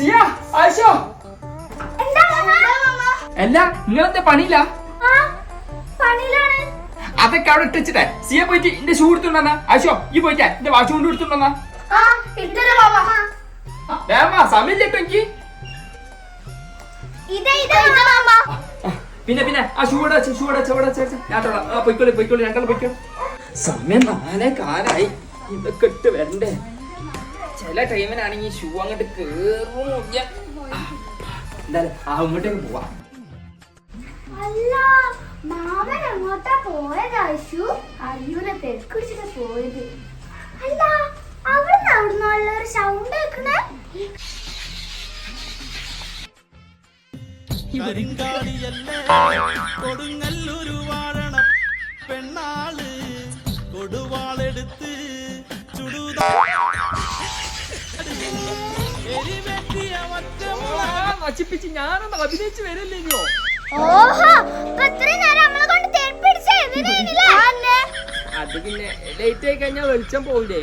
സിയ ആയിഷോ. അല്ല നിങ്ങളെന്താ പണിയില്ല? അതൊക്കെ അവിടെ ഇട്ടിച്ചിട്ടെ. സിയ പോയിട്ട് എന്റെ ഷൂ എടുത്തുണ്ടെന്നാ ആയിഷോ ഈ പോയിട്ടെ എന്റെ വാച്ച് കൊണ്ട് എടുത്തുണ്ടെന്നാ പിന്നെ പിന്നെ ആ ഷൂ ഇവിടെ ഷൂ ഇവിടെ ഇവിടെ ഞാട്ടോളാം പൊയ്ക്കോളി പൊയ്ക്കോളി ഞങ്ങൾ പൊയ്ക്കോ. സമയം നാലേ കാലായി ഇതൊക്കെ ഇട്ട് വരണ്ടേ. ചില ടൈമിനാണെങ്കിൽ ഷൂ അങ്ങോട്ട് കേറുമില്ല എന്തായാലും ആ അങ്ങോട്ടേക്ക് പോവാ. അല്ല മാമൻ എങ്ങോട്ടാ പോയത് ആശു അയ്യൂരെ തെക്കുടിച്ചിട്ട് പോയത്. അല്ല അവിടുന്ന് അവിടുന്ന് ഒരു സൗണ്ട് കേൾക്കണേ? കൊടുങ്ങല്ലൊരു വാഴണ. പെണ്ണാൾ കൊടുവാളെടുത്ത് ചുടുത നശിപ്പിച്ച് ഞാനൊന്ന് അഭിനയിച്ച് വരല്ലേ ഇനിയോ? ഓഹോ ഇപ്പൊ ഇത്രയും നേരം നമ്മളെ കൊണ്ട് തെപ്പിടിച്ചേ അത് പിന്നെ ലേറ്റ് ആയി കഴിഞ്ഞാൽ വെളിച്ചം പോവില്ലേ?